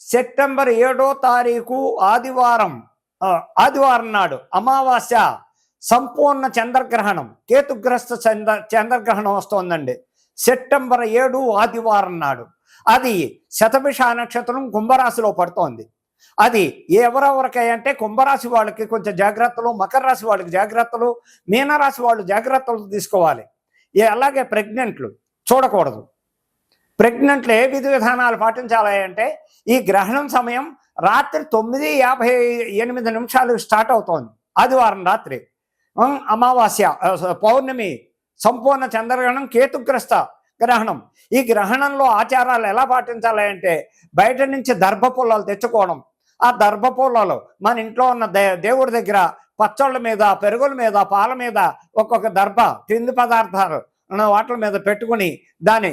September ఏడో తారీఖు ఆదివారం ఆదివారం నాడు అమావాస్య సంపూర్ణ చంద్రగ్రహణం కేతుగ్రస్త చంద్ర చంద్రగ్రహణం వస్తోందండి. సెప్టెంబర్ ఏడు ఆదివారం నాడు. అది శతభిష నక్షత్రం కుంభరాశిలో పడుతోంది. అది ఎవరెవరికై అంటే కుంభరాశి వాళ్ళకి కొంచెం జాగ్రత్తలు మకర రాశి వాళ్ళకి జాగ్రత్తలు మీనరాశి వాళ్ళు జాగ్రత్తలు తీసుకోవాలి. అలాగే ప్రెగ్నెంట్లు చూడకూడదు. ప్రెగ్నెంట్లు ఏ విధి విధానాలు పాటించాలి అంటే ఈ గ్రహణం సమయం రాత్రి తొమ్మిది యాభై ఎనిమిది నిమిషాలు స్టార్ట్ అవుతోంది. ఆదివారం రాత్రి. అమావాస్య పౌర్ణమి సంపూర్ణ చంద్రగ్రహణం కేతుగ్రస్త గ్రహణం. ఈ గ్రహణంలో ఆచారాలు ఎలా పాటించాలి అంటే బయట నుంచి దర్భ పుల్లలు తెచ్చుకోవడం. ఆ దర్భ పుల్లలు మన ఇంట్లో ఉన్న దే దేవుడి దగ్గర పచ్చళ్ళ మీద పెరుగుల మీద పాల మీద ఒక్కొక్క దర్భ తిండి పదార్థాలు వాటి మీద పెట్టుకుని దాన్ని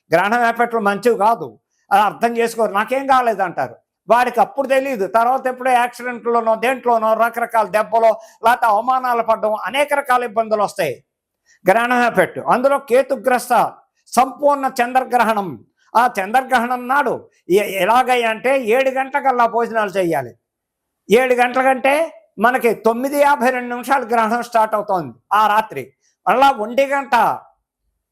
గ్రహణం ఎఫెక్ట్లు మంచివి కాదు. అది అర్థం చేసుకోరు. నాకేం కాలేదు అంటారు వాడికి అప్పుడు తెలియదు తర్వాత ఎప్పుడో యాక్సిడెంట్లోనో దేంట్లోనో రకరకాల దెబ్బలో లేకపోతే అవమానాలు పడడం అనేక రకాల ఇబ్బందులు వస్తాయి. గ్రహణ పెట్టు అందులో కేతుగ్రస్త సంపూర్ణ చంద్రగ్రహణం. ఆ చంద్రగ్రహణం నాడు ఎలాగంటే అంటే ఏడు గంటలకల్లా భోజనాలు చేయాలి. ఏడు గంటల కంటే మనకి తొమ్మిది యాభై రెండు నిమిషాలు గ్రహణం స్టార్ట్ అవుతోంది ఆ రాత్రి. మళ్ళా ఒంటి గంట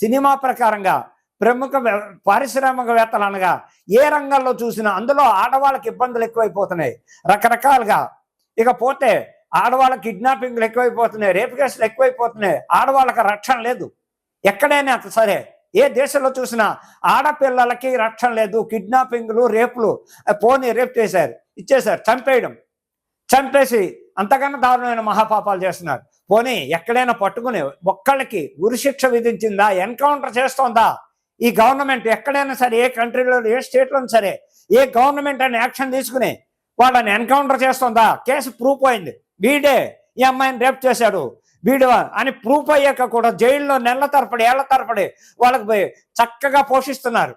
సినిమా ప్రకారంగా ప్రముఖ పారిశ్రామికవేత్తలు అనగా ఏ రంగంలో చూసినా అందులో ఆడవాళ్ళకి ఇబ్బందులు ఎక్కువైపోతున్నాయి. రకరకాలుగా. ఇక పోతే ఆడవాళ్ళ కిడ్నాపింగ్లు ఎక్కువైపోతున్నాయి రేపు కేసులు ఎక్కువైపోతున్నాయి. ఆడవాళ్ళకి రక్షణ లేదు. ఎక్కడైనా సరే. ఏ దేశంలో చూసినా ఆడపిల్లలకి రక్షణ లేదు. కిడ్నాపింగ్లు రేపులు. పోనీ రేప్ చేశారు ఇచ్చేశారు చంపేయడం. చంపేసి అంతకన్నా దారుణమైన మహాపాపాలు చేస్తున్నారు. పోనీ ఎక్కడైనా పట్టుకుని ఒక్కళ్ళకి ఉరిశిక్ష విధించిందా? ఎన్కౌంటర్ చేస్తోందా? ఈ గవర్నమెంట్ ఎక్కడైనా సరే ఏ కంట్రీలో ఏ స్టేట్లో సరే ఏ గవర్నమెంట్ అని యాక్షన్ తీసుకుని వాళ్ళని ఎన్కౌంటర్ చేస్తుందా? కేసు ప్రూఫ్ అయింది. వీడే ఈ అమ్మాయిని రేప్ చేశాడు. వీడు అని ప్రూఫ్ అయ్యాక కూడా జైల్లో నెలల తరపడి ఏళ్ళ తరపడి వాళ్ళకి పోయి చక్కగా పోషిస్తున్నారు.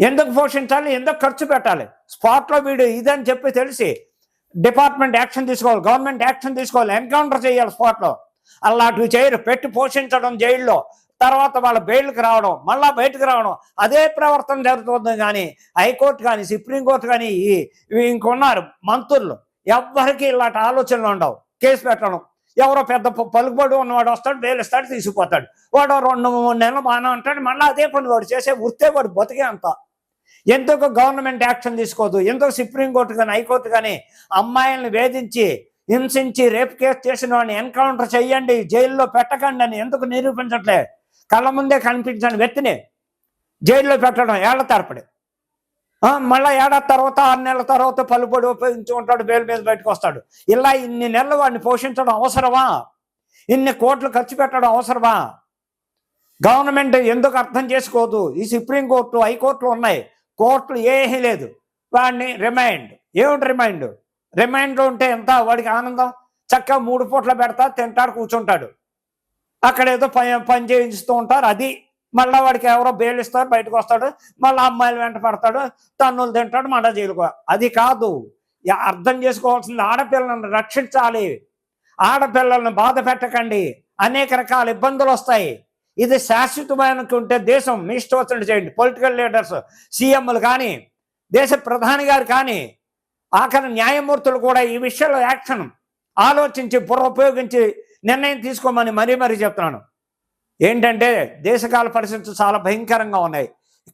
ఎందుకు పోషించాలి? ఎందుకు ఖర్చు పెట్టాలి? స్పాట్లో వీడు ఇదని చెప్పి తెలిసి డిపార్ట్మెంట్ యాక్షన్ తీసుకోవాలి గవర్నమెంట్ యాక్షన్ తీసుకోవాలి ఎన్కౌంటర్ చేయాలి స్పాట్లో. అలాంటివి చేయరు పెట్టి పోషించడం జైల్లో. తర్వాత వాళ్ళ బెయిల్కి రావడం మళ్ళా బయటకు రావడం అదే ప్రవర్తన జరుగుతుంది కానీ హైకోర్టు కానీ సుప్రీంకోర్టు కానీ ఇవి ఇంకొన్నారు మంత్రులు. ఎవ్వరికి ఇలాంటి ఆలోచనలు ఉండవు. కేసు పెట్టడం. ఎవరో పెద్ద పలుకుబడి ఉన్నవాడు వస్తాడు బెయిల్ తీసుకుపోతాడు. వాడు రెండు మూడు నెలలు బాగానే ఉంటాడు మళ్ళీ అదే పని వాడు చేసే వృత్తే వాడు బతికే అంతా. ఎందుకు గవర్నమెంట్ యాక్షన్ తీసుకోదు? ఎందుకు సుప్రీంకోర్టు కానీ హైకోర్టు కానీ అమ్మాయిల్ని వేధించి హింసించి రేప్ కేసు చేసిన వాడిని ఎన్కౌంటర్ చేయండి జైల్లో పెట్టకండి అని ఎందుకు నిరూపించట్లే? కళ్ళ ముందే కనిపించని వ్యక్తిని జైల్లో పెట్టడం ఏళ్ళ తరపడి మళ్ళీ ఏడాది తర్వాత ఆరు నెలల తర్వాత పలుబడి ఉపయోగించుకుంటాడు బెయిల్ మీద బయటకు వస్తాడు. ఇలా ఇన్ని నెలలు వాడిని పోషించడం అవసరమా? ఇన్ని కోట్లు ఖర్చు పెట్టడం అవసరమా? గవర్నమెంట్ ఎందుకు అర్థం చేసుకోదు? ఈ సుప్రీంకోర్టు హైకోర్టులు ఉన్నాయి. కోర్టులు ఏమీ లేదు. వాడిని రిమైండ్ ఏమిటి రిమైండ్ రిమైండ్లో ఉంటే ఎంత? వాడికి ఆనందం? చక్కగా మూడు పూట్ల పెడతా తింటాడు కూర్చుంటాడు. అక్కడ ఏదో పని పని చేయిస్తూ ఉంటారు. అది మళ్ళీ వాడికి ఎవరో బెయిల్ ఇస్తారు బయటకు వస్తాడు. మళ్ళీ అమ్మాయిలు వెంట పడతాడు. తన్నులు తింటాడు మళ్ళీ జైలుకో అది కాదు. యా- అర్థం చేసుకోవాల్సింది ఆడపిల్లలను రక్షించాలి. ఆడపిల్లలను బాధ పెట్టకండి. అనేక రకాల ఇబ్బందులు వస్తాయి. ఇది శాశ్వతమైనకి ఉంటే దేశం. మీ ఇష్టం చేయండి. పొలిటికల్ లీడర్స్ సీఎంలు కానీ దేశ ప్రధాని గారు కానీ ఆఖరి న్యాయమూర్తులు కూడా ఈ విషయంలో యాక్షన్ ఆలోచించి బుర్ర ఉపయోగించి నిర్ణయం తీసుకోమని మరీ మరీ చెప్తున్నాను. ఏంటంటే దేశకాల పరిస్థితులు చాలా భయంకరంగా ఉన్నాయి.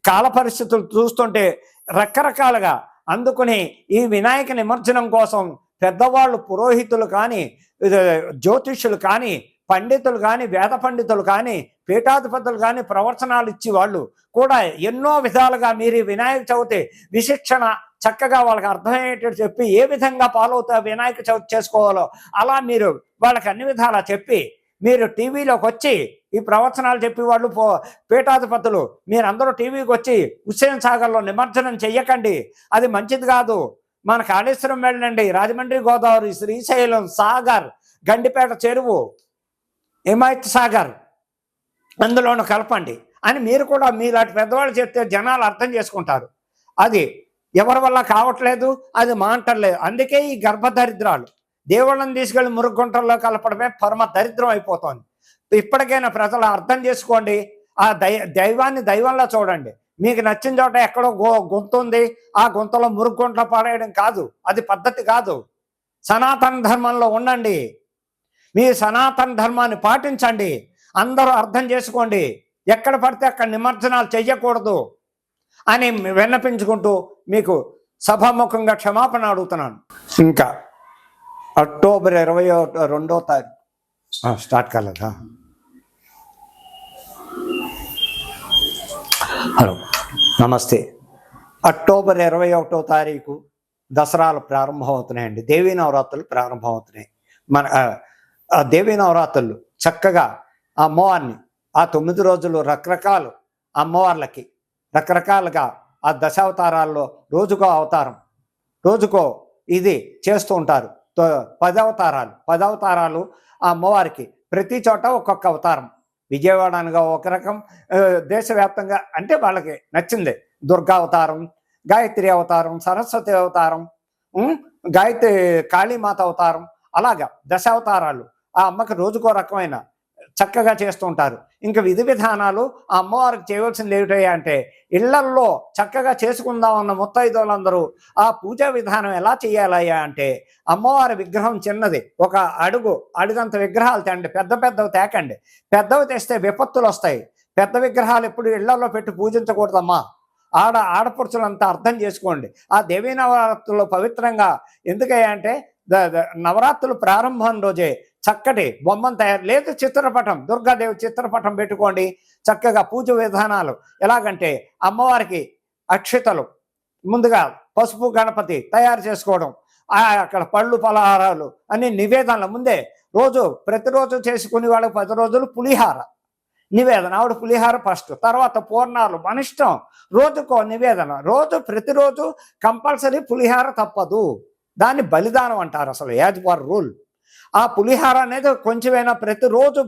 కాల పరిస్థితులు చూస్తుంటే రకరకాలుగా అందుకుని ఈ వినాయక నిమజ్జనం కోసం పెద్దవాళ్ళు పురోహితులు కానీ ఇది జ్యోతిష్యులు కానీ పండితులు కానీ వేద పండితులు కానీ పీఠాధిపతులు కానీ ప్రవచనాలు ఇచ్చి వాళ్ళు కూడా ఎన్నో విధాలుగా మీరు వినాయక చవితి విశిక్షణ చక్కగా వాళ్ళకి అర్థమయ్యేటట్టు చెప్పి ఏ విధంగా పాలవుతా వినాయక చవితి చేసుకోవాలో అలా మీరు వాళ్ళకి అన్ని విధాలా చెప్పి మీరు టీవీలోకి వచ్చి ఈ ప్రవచనాలు చెప్పి వాళ్ళు పో పీఠాధిపతులు మీరందరూ టీవీకి వచ్చి హుస్సేన్ సాగర్లో నిమజ్జనం చెయ్యకండి. అది మంచిది కాదు. మన కాళేశ్వరం వెళ్ళండి. రాజమండ్రి గోదావరి శ్రీశైలం సాగర్ గండిపేట చెరువు. హిమాయత్ సాగర్? అందులోనూ కలపండి. అని మీరు కూడా మీలాంటి పెద్దవాళ్ళు చెప్తే జనాలు అర్థం చేసుకుంటారు. అది ఎవరి వల్ల కావట్లేదు అది మాంటలేదు అందుకే ఈ గర్భదరిద్రాలు. దేవుళ్ళని తీసుకెళ్ళి మురుగుంటల్లో కలపడమే పరమ దరిద్రం అయిపోతుంది. ఇప్పటికైనా ప్రజలు అర్థం చేసుకోండి. ఆ దై దైవాన్ని దైవంలో చూడండి. మీకు నచ్చిన చోట ఎక్కడో గో గుంత ఉంది. ఆ గుంతలో మురుగుంట పడేయడం కాదు. అది పద్ధతి కాదు. సనాతన ధర్మంలో ఉండండి. మీ సనాతన ధర్మాన్ని పాటించండి. అందరూ అర్థం చేసుకోండి. ఎక్కడ పడితే అక్కడ నిమజ్జనాలు చెయ్యకూడదు అని విన్నపించుకుంటూ మీకు సభాముఖంగా క్షమాపణ అడుగుతున్నాను. ఇంకా అక్టోబర్ ఇరవై రెండో తారీఖు. స్టార్ట్ కాలేదా హలో నమస్తే. అక్టోబర్ ఇరవై ఒకటో తారీఖు దసరాలు ప్రారంభమవుతున్నాయండి. దేవీ నవరాత్రులు ప్రారంభమవుతున్నాయి. మన ఆ, దేవీ నవరాత్రులు చక్కగా ఆ అమ్మవారిని ఆ తొమ్మిది రోజులు రకరకాలు అమ్మవార్లకి రకరకాలుగా ఆ దశావతారాల్లో రోజుకో అవతారం రోజుకో ఇది చేస్తూ ఉంటారు. తో- పదవతారాలు అవతారాలు ఆ అమ్మవారికి ప్రతి చోట ఒక్కొక్క అవతారం. విజయవాడ అనగా ఒక రకం దేశవ్యాప్తంగా అంటే వాళ్ళకి నచ్చింది. దుర్గా అవతారం గాయత్రి అవతారం సరస్వతి అవతారం గాయత్రి కాళీమాత అవతారం అలాగా దశావతారాలు. ఆ అమ్మకి రోజుకో రకమైన చక్కగా చేస్తూ ఉంటారు. ఇంకా విధి విధానాలు ఆ అమ్మవారికి చేయవలసింది ఏమిటయ్యా అంటే ఇళ్ళల్లో చక్కగా చేసుకుందాం ముత్తైదులందరూ ఆ పూజా విధానం ఎలా చేయాలయ్యా అంటే అమ్మవారి విగ్రహం చిన్నది ఒక అడుగు అడుగంత విగ్రహాలు తేండి పెద్ద పెద్దవి తేకండి. పెద్దవి తెస్తే విపత్తులు వస్తాయి. పెద్ద విగ్రహాలు ఎప్పుడు ఇళ్ళలో పెట్టి పూజించకూడదమ్మా. ఆడ ఆడపడుచులంతా అర్థం చేసుకోండి. ఆ దేవీ నవరాత్రులు పవిత్రంగా ఎందుకయ్యా అంటే నవరాత్రులు ప్రారంభం రోజే చక్కటి బొమ్మను తయారు లేదు చిత్రపటం దుర్గాదేవి చిత్రపటం పెట్టుకోండి. చక్కగా పూజ విధానాలు. ఎలాగంటే అమ్మవారికి అక్షితలు ముందుగా పసుపు గణపతి తయారు చేసుకోవడం ఆ అక్కడ పళ్ళు పలహారాలు అన్ని నివేదనలు ముందే రోజు ప్రతిరోజు చేసుకునే వాళ్ళకి పది రోజులు పులిహార. నివేదన ఆవిడ పులిహార ఫస్ట్. తర్వాత పూర్ణాలు మన ఇష్టం రోజుకో నివేదన. రోజు ప్రతిరోజు కంపల్సరీ పులిహార తప్పదు. దాన్ని బలిదానం అంటారు అసలు యాజ్ ఫర్ రూల్. ఆ పులిహార అనేది కొంచెమైనా ప్రతిరోజు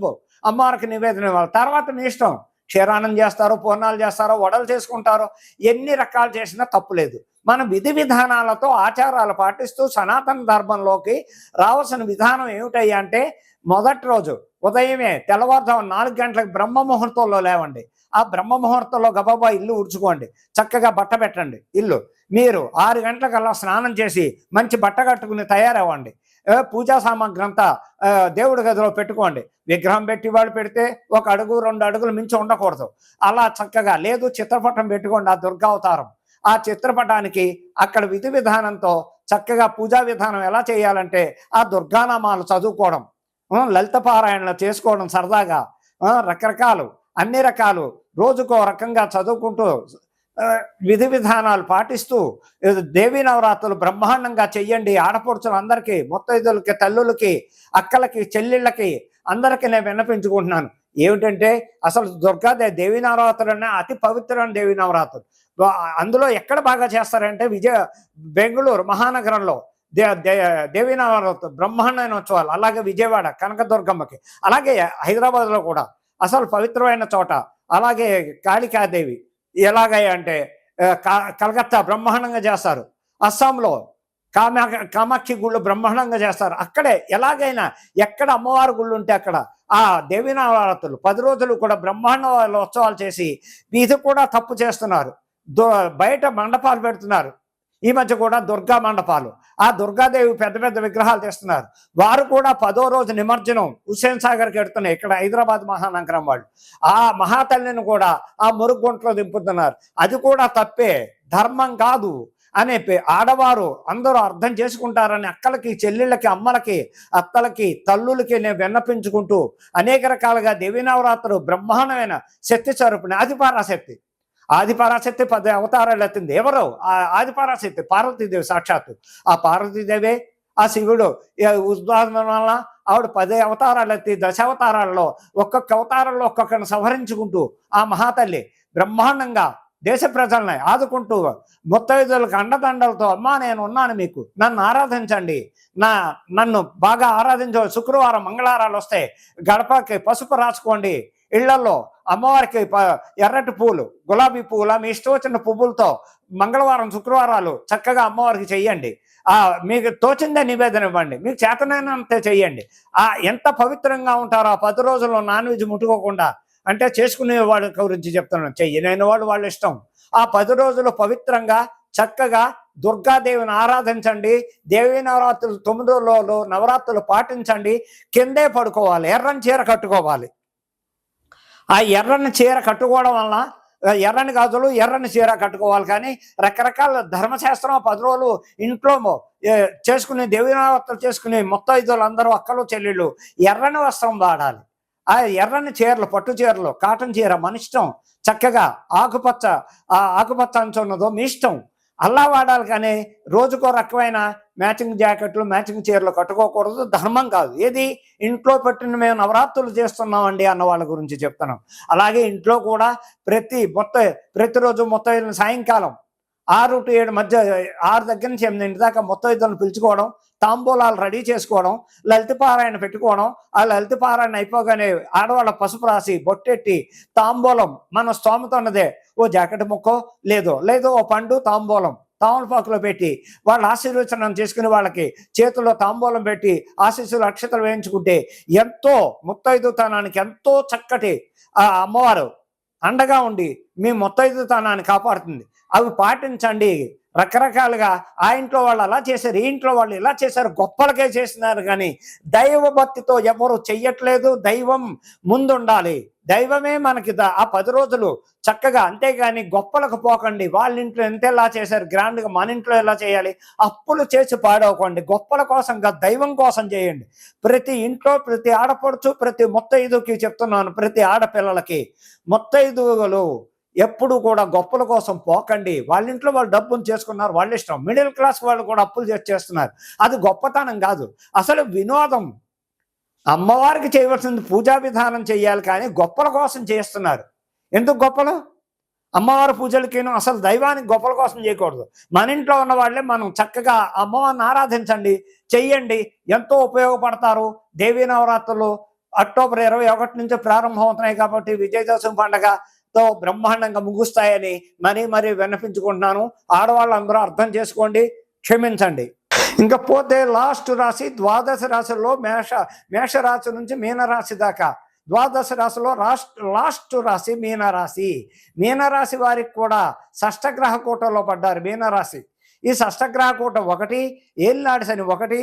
అమ్మవారికి నివేదన ఇవ్వాలి. తర్వాత మీ ఇష్టం. క్షీరాన్నం చేస్తారో పూర్ణాలు చేస్తారో వడలు చేసుకుంటారో ఎన్ని రకాలు చేసినా తప్పులేదు మన విధి విధానాలతో ఆచారాలు పాటిస్తూ సనాతన ధర్మంలోకి రావాల్సిన విధానం ఏమిటయ్యా అంటే మొదటి రోజు ఉదయమే తెల్లవారుజాము నాలుగు గంటలకు బ్రహ్మ ముహూర్తంలో లేవండి. ఆ బ్రహ్మ ముహూర్తంలో గబాబా ఇల్లు ఉడుచుకోండి చక్కగా బట్ట పెట్టండి ఇల్లు. మీరు ఆరు గంటలకల్లా స్నానం చేసి మంచి బట్ట కట్టుకుని తయారవ్వండి. పూజా సామాగ్రి అంతా దేవుడి గదిలో పెట్టుకోండి. విగ్రహం పెట్టి వాళ్ళు పెడితే ఒక అడుగు రెండు అడుగులు మించి ఉండకూడదు. అలా చక్కగా లేదు చిత్రపటం పెట్టుకోండి ఆ దుర్గావతారం. ఆ చిత్రపటానికి అక్కడ విధి విధానంతో చక్కగా పూజా విధానం ఎలా చేయాలంటే ఆ దుర్గానామాలు చదువుకోవడం లలిత పారాయణలు చేసుకోవడం సరదాగా రకరకాలు. అన్ని రకాలు రోజుకో రకంగా చదువుకుంటూ విధి విధానాలు పాటిస్తూ దేవీ నవరాత్రులు బ్రహ్మాండంగా చెయ్యండి. ఆడపడుచులందరికీ ముత్తైదులకి తల్లులకి అక్కలకి చెల్లెళ్ళకి అందరికీ నేను విన్నపించుకుంటున్నాను. ఏమిటంటే అసలు దుర్గాదేవి దేవీ నవరాత్రులు అనే అతి పవిత్రమైన దేవీ నవరాత్రులు. అందులో ఎక్కడ బాగా చేస్తారంటే విజయ బెంగళూరు మహానగరంలో దే దే దేవీ నవరాత్రులు బ్రహ్మాండమైన ఉత్సవాలు అలాగే విజయవాడ కనకదుర్గమ్మకి అలాగే హైదరాబాద్లో కూడా. అసలు పవిత్రమైన చోట. అలాగే కాళికాదేవి ఎలాగై అంటే కలకత్తా బ్రహ్మాండంగా చేస్తారు. అస్సాంలో కామా కామాక్షి గుళ్ళు బ్రహ్మాండంగా చేస్తారు. అక్కడే ఎలాగైనా ఎక్కడ అమ్మవారి గుళ్ళు ఉంటే అక్కడ ఆ దేవీ పది రోజులు కూడా బ్రహ్మాండ ఉత్సవాలు చేసి ఇది కూడా తప్పు చేస్తున్నారు. దో బయట మండపాలు పెడుతున్నారు. ఈ మధ్య కూడా దుర్గా మండపాలు. ఆ దుర్గాదేవి పెద్ద పెద్ద విగ్రహాలు తెస్తున్నారు. వారు కూడా పదో రోజు నిమజ్జనం హుస్సేన్ సాగర్కి వెడుతున్నాయి ఇక్కడ హైదరాబాద్ మహానగరం వాళ్ళు. ఆ మహాతల్లిని కూడా ఆ మురుగుంట్లో దింపుతున్నారు. అది కూడా తప్పే. ధర్మం కాదు అనే ఆడవారు అందరూ అర్థం చేసుకుంటారని అక్కలకి చెల్లెళ్ళకి అమ్మలకి అత్తలకి తల్లులకి నేను విన్నపించుకుంటూ అనేక రకాలుగా దేవీ నవరాత్రులు బ్రహ్మాండమైన శక్తి స్వరూపిణి ఆదిపారాశక్తి. ఆదిపరాశక్తి పది అవతారాలు ఎత్తింది ఎవరు ఆ ఆదిపరాశక్తి పార్వతీదేవి సాక్షాత్తు. ఆ పార్వతీదేవే ఆ శివుడు ఉద్వాదన వల్ల ఆవిడ పదే అవతారాలు ఎత్తి దశావతారాల్లో ఒక్కొక్క అవతారంలో ఒక్కొక్కరిని సంహరించుకుంటూ ఆ మహాతల్లి బ్రహ్మాండంగా దేశ ప్రజల్ని ఆదుకుంటూ ముత్తైదులకు అండదండలతో అమ్మా నేను ఉన్నాను మీకు. నన్ను ఆరాధించండి. నా నన్ను బాగా ఆరాధించ. శుక్రవారం మంగళవారాలు వస్తే గడపకి పసుపు రాసుకోండి. ఇళ్ళలో అమ్మవారికి ప- ఎర్రటి పూలు గులాబీ పూల? మీ ఇష్టం వచ్చిన పువ్వులతో మంగళవారం శుక్రవారాలు చక్కగా అమ్మవారికి చెయ్యండి. ఆ మీకు తోచిందే నివేదన ఇవ్వండి. మీకు చేతనైనంతే చెయ్యండి. ఆ ఎంత పవిత్రంగా ఉంటారో ఆ పది రోజుల్లో నాన్ వెజ్ ముట్టుకోకుండా అంటే చేసుకునే వాళ్ళ గురించి చెప్తున్నాను. చెయ్యలేని వాళ్ళు వాళ్ళ ఇష్టం. ఆ పది రోజులు పవిత్రంగా చక్కగా దుర్గాదేవిని ఆరాధించండి. దేవీ నవరాత్రులు తొమ్మిదో రోజులు నవరాత్రులు పాటించండి. కిందే పడుకోవాలి ఎర్రని చీర కట్టుకోవాలి. ఆ ఎర్రని చీర కట్టుకోవడం వలన ఎర్రని గాజులు ఎర్రని చీర కట్టుకోవాలి కానీ రకరకాల ధర్మశాస్త్రం పది రోజులు ఇంట్లో చేసుకునే దేవీ నవరాత్రులు చేసుకునే మొత్తం అందరూ అక్కలు చెల్లెళ్ళు ఎర్రని వస్త్రం వాడాలి. ఆ ఎర్రని చీరలు పట్టు చీరలు కాటన్ చీర మన ఇష్టం చక్కగా ఆకుపచ్చ ఆ ఆకుపచ్చ అంచు ఉన్నదో మీ ఇష్టం. అల్లా వాడాలి కానీ రోజుకో రకమైన మ్యాచింగ్ జాకెట్లు మ్యాచింగ్ చీరలు కట్టుకోకూడదు. ధర్మం కాదు. ఏది? ఇంట్లో పెట్టిన మేము నవరాత్రులు చేస్తున్నామండి అన్న వాళ్ళ గురించి చెప్తున్నాం. అలాగే ఇంట్లో కూడా ప్రతి మొత్తం ప్రతిరోజు మొత్తం సాయంకాలం ఆరు టు ఏడు మధ్య ఆరు దగ్గర నుంచి ఎనిమిది దాకా మొత్తం ఇద్దరు పిలుచుకోవడం తాంబూలాలు రెడీ చేసుకోవడం లలితపారాయణ పెట్టుకోవడం ఆ లలితపారాయణ అయిపోగానే ఆడవాళ్ళ పసుపు రాసి బొట్టెట్టి తాంబూలం మన స్తోమత ఉన్నదే ఓ జాకెట్ ముక్కో లేదో లేదో ఓ పండు తాంబూలం తామలపాకులో పెట్టి వాళ్ళ ఆశీర్వచనం చేసుకుని వాళ్ళకి చేతుల్లో తాంబూలం పెట్టి ఆశీస్సులు అక్షతలు వేయించుకుంటే ఎంతో ముత్తైదుతనానికి ఎంతో చక్కటి ఆ అమ్మవారు అండగా ఉండి మీ ముత్తైదుతనాన్ని కాపాడుతుంది. అవి పాటించండి. రకరకాలుగా ఆ ఇంట్లో వాళ్ళు అలా చేశారు ఈ ఇంట్లో వాళ్ళు ఇలా చేశారు గొప్పలకే చేసినారు కానీ దైవ భక్తితో ఎవరు చెయ్యట్లేదు. దైవం ముందుండాలి. దైవమే మనకి ఆ పది రోజులు చక్కగా అంతేగాని గొప్పలకు పోకండి. వాళ్ళ ఇంట్లో ఎంత ఎలా చేశారు గ్రాండ్గా మన ఇంట్లో ఎలా చేయాలి అప్పులు చేసి పాడవకండి. గొప్పల కోసం కాదు దైవం కోసం చేయండి. ప్రతి ఇంట్లో ప్రతి ఆడపడుచు ప్రతి మొత్తైదుకి చెప్తున్నాను ప్రతి ఆడపిల్లలకి మొత్తైదువులు ఎప్పుడు కూడా గొప్పల కోసం పోకండి. వాళ్ళ ఇంట్లో వాళ్ళు డబ్బును చేసుకున్నారు వాళ్ళ ఇష్టం. మిడిల్ క్లాస్ వాళ్ళు కూడా అప్పులు చేసి చేస్తున్నారు. అది గొప్పతనం కాదు. అసలు వినోదం అమ్మవారికి చేయవలసింది పూజా విధానం చేయాలి కానీ గొప్పల కోసం చేస్తున్నారు. ఎందుకు గొప్పలు? అమ్మవారి పూజలకేను అసలు దైవానికి గొప్పల కోసం చేయకూడదు. మన ఇంట్లో ఉన్న వాళ్ళే మనం చక్కగా అమ్మవారిని ఆరాధించండి చెయ్యండి. ఎంతో ఉపయోగపడతారు. దేవీ నవరాత్రులు అక్టోబర్ ఇరవై ఒకటి నుంచి ప్రారంభం అవుతున్నాయి కాబట్టి విజయదశమి తో బ్రహ్మాండంగా ముగుస్తాయని మరీ మరీ విన్నపించుకుంటున్నాను. ఆడవాళ్ళందరూ అర్థం చేసుకోండి క్షమించండి. ఇంకా పోతే లాస్ట్ రాశి ద్వాదశ రాశిలో మేష మేషరాశి నుంచి మీనరాశి దాకా. ద్వాదశ రాశిలో లాస్ట్ లాస్ట్ రాశి మీనరాశి. మీనరాశి వారికి కూడా షష్టగ్రహ కూటంలో పడ్డారు మీనరాశి. ఈ షష్టగ్రహ కూటం ఒకటి ఏలినాడు శని ఒకటి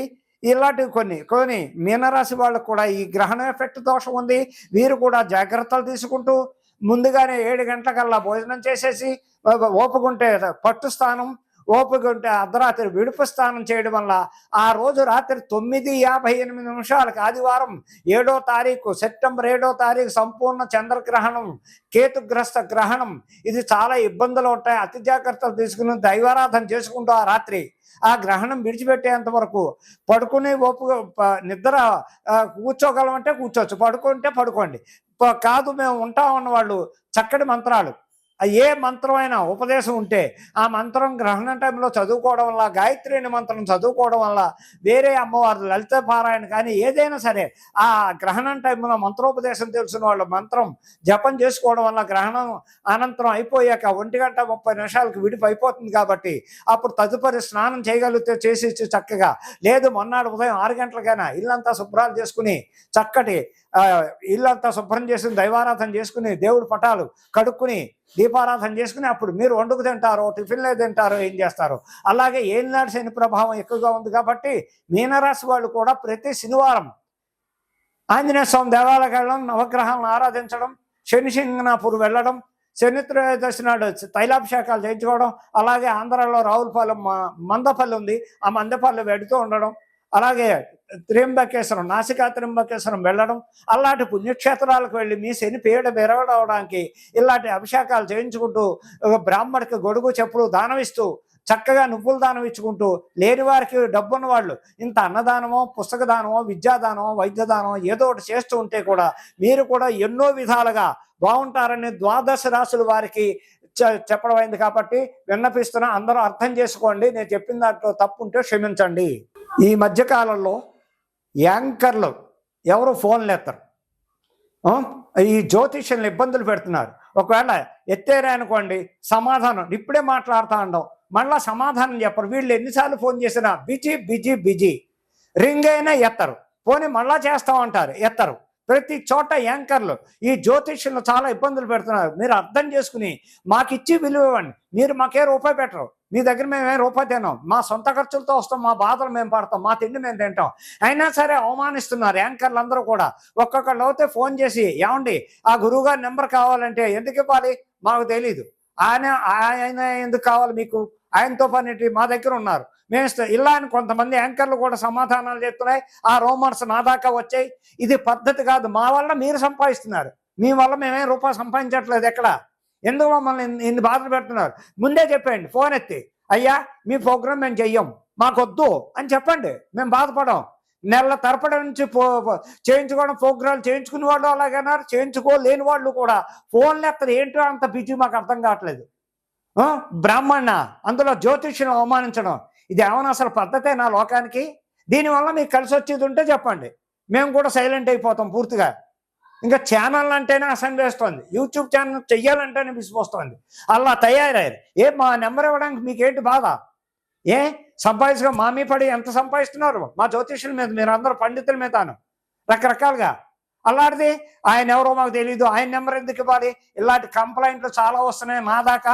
ఇలాంటివి కొన్ని. కొన్ని మీనరాశి వాళ్ళకు కూడా ఈ గ్రహణ ఎఫెక్ట్ దోషం ఉంది. వీరు కూడా జాగ్రత్తలు తీసుకుంటూ ముందుగానే ఏడు గంటలకల్లా భోజనం చేసేసి ఓపుకుంటే పట్టు స్థానం ఓపిక ఉంటే అర్ధరాత్రి విడుపు స్నానం చేయడం వల్ల ఆ రోజు రాత్రి తొమ్మిది యాభై ఎనిమిది నిమిషాలకు ఆదివారం ఏడో తారీఖు సెప్టెంబర్ ఏడో తారీఖు సంపూర్ణ చంద్రగ్రహణం కేతుగ్రస్త గ్రహణం. ఇది చాలా ఇబ్బందులు ఉంటాయి. అతి జాగ్రత్తలు తీసుకుని దైవారాధన చేసుకుంటూ ఆ రాత్రి ఆ గ్రహణం విడిచిపెట్టేంత వరకు పడుకునే ఓపు నిద్ర కూర్చోగలమంటే కూర్చోవచ్చు. పడుకుంటే పడుకోండి. కాదు మేము ఉంటా ఉన్నవాళ్ళు చక్కటి మంత్రాలు. ఏ మంత్రమైనా ఉపదేశం ఉంటే ఆ మంత్రం గ్రహణ టైంలో చదువుకోవడం వల్ల గాయత్రిని మంత్రం చదువుకోవడం వల్ల వేరే అమ్మవారు లలిత పారాయణ కానీ ఏదైనా సరే ఆ గ్రహణం టైంలో మంత్రోపదేశం తెలిసిన వాళ్ళు మంత్రం జపం చేసుకోవడం వల్ల గ్రహణం అనంతరం అయిపోయాక ఒంటి గంట ముప్పై నిమిషాలకు విడిపు అయిపోతుంది కాబట్టి అప్పుడు తదుపరి స్నానం చేయగలిగితే చేసి చక్కగా లేదు మొన్నాడు ఉదయం ఆరు గంటలకైనా ఇల్లంతా శుభ్రాలు చేసుకుని చక్కటి ఇల్లంతా శుభ్రం చేసుకుని దైవారాధన చేసుకుని దేవుడి పటాలు కడుక్కుని దీపారాధన చేసుకుని అప్పుడు మీరు వండుకు తింటారో టిఫిన్లే తింటారో ఏం చేస్తారో. అలాగే ఏలినాడు శని ప్రభావం ఎక్కువగా ఉంది కాబట్టి మీనరాశి వాళ్ళు కూడా ప్రతి శనివారం ఆంజనేయ స్వామి దేవాలయాలకు వెళ్ళడం నవగ్రహాలను ఆరాధించడం శని సింగనాపూర్ వెళ్ళడం శని త్రయోదశి నాడు తైలాభిషేకాలు చేయించుకోవడం అలాగే ఆంధ్రాలో రావులపాలెం మ- మందపల్లి ఉంది. ఆ మందపల్లి వెడుతూ ఉండడం అలాగే త్రింబకేశ్వరం నాసికా త్రింబకేశ్వరం వెళ్ళడం అలాంటి పుణ్యక్షేత్రాలకు వెళ్ళి మీ శని పీడ ఇలాంటి అభిషేకాలు చేయించుకుంటూ బ్రాహ్మడికి గొడుగు చెప్పుడు దానమిస్తూ చక్కగా నువ్వులు దానం ఇచ్చుకుంటూ లేని వారికి డబ్బున్న వాళ్ళు ఇంత అన్నదానమో పుస్తక దానమో విద్యాదానమో వైద్యదానమో ఏదో ఒకటి చేస్తూ ఉంటే కూడా మీరు కూడా ఎన్నో విధాలుగా బాగుంటారని ద్వాదశ రాసుల వారికి చె- చెప్పడం అయింది కాబట్టి విన్నపిస్తున్నా అందరూ అర్థం చేసుకోండి. నేను చెప్పిన దాంట్లో తప్పు ఉంటే క్షమించండి. ఈ మధ్యకాలంలో యాంకర్లు ఎవరు ఫోన్లు ఎత్తరు. ఈ జ్యోతిష్యులను ఇబ్బందులు పెడుతున్నారు. ఒకవేళ ఎత్తేరే అనుకోండి సమాధానం ఇప్పుడే మాట్లాడుతూ ఉండవు మళ్ళీ సమాధానం చెప్పరు. వీళ్ళు ఎన్నిసార్లు ఫోన్ చేసినా బిజీ బిజీ బిజీ. రింగ్ అయినా ఎత్తరు. పోనీ మళ్ళా చేస్తామంటారు ఎత్తరు. ప్రతి చోట యాంకర్లు. ఈ జ్యోతిష్యులు చాలా ఇబ్బందులు పెడుతున్నారు. మీరు అర్థం చేసుకుని మాకిచ్చి విలువ ఇవ్వండి. మీరు మాకే రూపాయి పెట్టరు. మీ దగ్గర మేము ఏ రూపాయి తినాం మా సొంత ఖర్చులతో వస్తాం మా బాధలు మేము పడతాం మా తిండి మేము తింటాం. అయినా సరే అవమానిస్తున్నారు యాంకర్లు అందరూ కూడా. ఒక్కొక్కళ్ళు అయితే ఫోన్ చేసి ఏమండి ఆ గురువుగారి నెంబర్ కావాలంటే ఎందుకు ఇవ్వాలి? మాకు తెలీదు. ఆయన ఆయన ఎందుకు కావాలి మీకు? ఆయనతో పని మా దగ్గర ఉన్నారు. మేము ఇలా అని కొంతమంది యాంకర్లు కూడా సమాధానాలు చెప్తున్నాయి. ఆ రోమర్స్ నా దాకా వచ్చాయి. ఇది పద్ధతి కాదు. మా వల్ల మీరు సంపాదిస్తున్నారు. మీ వల్ల మేమేం రూపాయి సంపాదించట్లేదు ఎక్కడ? ఎందుకు మమ్మల్ని ఇన్ని- బాధలు పెడుతున్నారు? ముందే చెప్పండి ఫోన్ ఎత్తి అయ్యా మీ ప్రోగ్రామ్ మేము చెయ్యం. మాకొద్దు అని చెప్పండి. మేము బాధపడం నెల తరపడి నుంచి పో చేయించుకోవడం ప్రోగ్రాలు చేయించుకునే వాళ్ళు అలాగన్నారు చేయించుకోలేని వాళ్ళు కూడా ఫోన్లు ఎత్తరు. ఏంటో అంత బిజీ మాకు అర్థం కావట్లేదు. బ్రాహ్మణ అందులో జ్యోతిష్యం అవమానించడం. ఇది ఏమైనా అసలు పద్ధతే నా లోకానికి దీనివల్ల మీకు కలిసి వచ్చేది ఉంటే చెప్పండి. మేము కూడా సైలెంట్ అయిపోతాం పూర్తిగా. ఇంకా ఛానల్ అంటేనే అసెండ్ వేస్తోంది. యూట్యూబ్ ఛానల్ చెయ్యాలంటేనే విసిపోస్తోంది అలా తయారయ్యారు. ఏ మా నెంబర్ ఇవ్వడానికి మీకేంటి బాధ? ఏ సంపాదించుకో. మా మీ పడి ఎంత సంపాదిస్తున్నారు? మా జ్యోతిష్యుల మీద మీరు అందరూ పండితుల మీదను రకరకాలుగా. అలాంటిది ఆయన ఎవరో మాకు తెలియదు ఆయన నెంబర్ ఎందుకు ఇవ్వాలి? ఇలాంటి కంప్లైంట్లు చాలా వస్తున్నాయి మా దాకా.